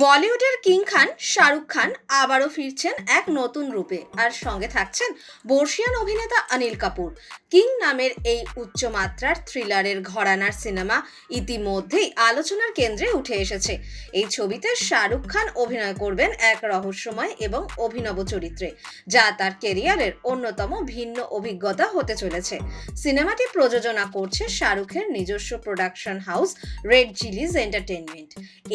বলিউডের কিং খান, শাহরুখ খান আবারও ফিরছেন এক নতুন রূপে আর সঙ্গে থাকছেন বর্ষিয়ান অভিনেতা অনিল কাপুর। কিং নামের এই উচ্চমাত্রার থ্রিলারের ঘরানার সিনেমা ইতিমধ্যেই আলোচনার কেন্দ্রে উঠে এসেছে। এই ছবিতে শাহরুখ খান অভিনয় করবেন এক রহস্যময় এবং অভিনব চরিত্রে, যা তার কেরিয়ারের অন্যতম ভিন্ন অভিজ্ঞতা হতে চলেছে। সিনেমাটি প্রযোজনা করছে শাহরুখের নিজস্ব production house red chillies entertainment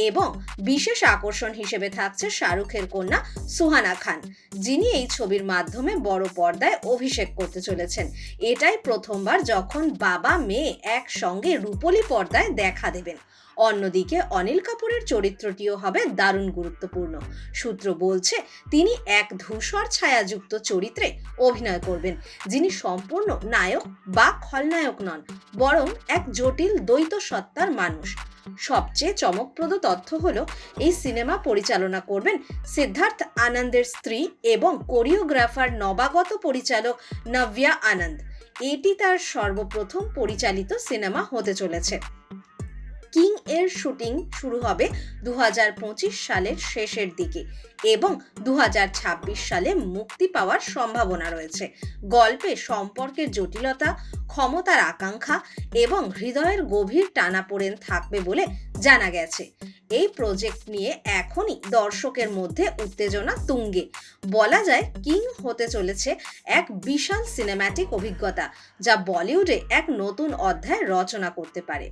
এবং বিশেষ আকর্ষণ হিসেবে থাকছে শাহরুখের কন্যা সুহানা খান। যিনি এই ছবির মাধ্যমে বড় পর্দায় অভিষেক করতে চলেছেন। এটাই প্রথমবার যখন বাবা মেয়ে একসঙ্গে রূপলি পর্দায় দেখা দেবেন। অন্যদিকে অনিল কাপুরের চরিত্রটিও হবে দারুণ গুরুত্বপূর্ণ। সূত্র বলছে, তিনি এক ধূসর ছায়াযুক্ত চরিত্রে অভিনয় করবেন, যিনি সম্পূর্ণ নায়ক বা খলনায়ক নন, বরং এক জটিল দ্বৈত সত্তার মানুষ। সবচেয়ে চমকপ্রদ তথ্য হলো, এই সিনেমা পরিচালনা করবেন সিদ্ধার্থ আনন্দের স্ত্রী এবং কোরিওগ্রাফার নবাগত পরিচালক নভ্যা আনন্দ। এটি তার সর্বপ্রথম পরিচালিত সিনেমা হতে চলেছে। কিং এর শুটিং শুরু হবে দু হাজার পঁচিশ সালের শেষের দিকে এবং দু হাজার ছাব্বিশ সালে মুক্তি পাওয়ার সম্ভাবনা রয়েছে। গল্পে সম্পর্কের জটিলতা, ক্ষমতার আকাঙ্ক্ষা এবং হৃদয়ের গভীর টানাপোড়েন থাকবে বলে জানা গেছে। এই প্রজেক্ট নিয়ে এখনই দর্শকের মধ্যে উত্তেজনা তুঙ্গে। বলা যায়, কিং হতে চলেছে এক বিশাল সিনেম্যাটিক অভিজ্ঞতা, যা বলিউডে এক নতুন অধ্যায় রচনা করতে পারে।